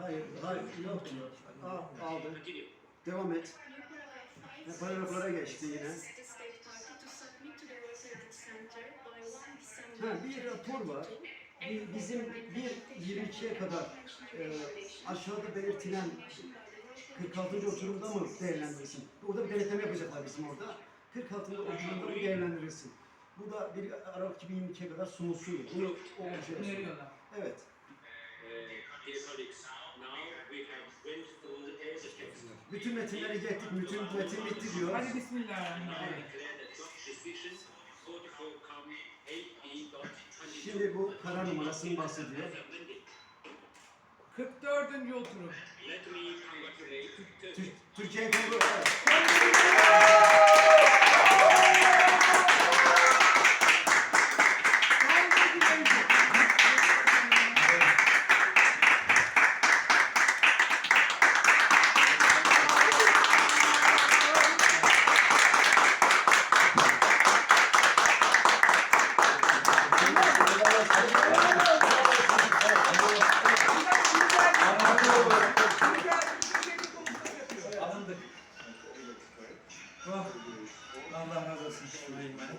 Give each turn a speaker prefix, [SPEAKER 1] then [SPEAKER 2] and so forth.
[SPEAKER 1] Hayır, hayır, yok diyor. Aa, aldı. Devam et. Ve paragraflara geçti yine. Ha, bir rapor var. Bir- Bizim 1.22'ye kadar e, aşağıda belirtilen 46. oturumda mı değerlendirirsin? Orada bir denetleme yapacaklar bizim orada. 46. oturumda mı değerlendirirsin? Bu da bir Aralık 2022'ye kadar sunulsun. Bunu o şey. Evet. Bütün metinleri geçtik, bütün metin bitti diyor.
[SPEAKER 2] Hadi bismillahirrahmanirrahim.
[SPEAKER 1] Şimdi bu karar numarasını bahsediyor.
[SPEAKER 2] 44. oturum.
[SPEAKER 1] Allah razı olsun Süleyman'ın.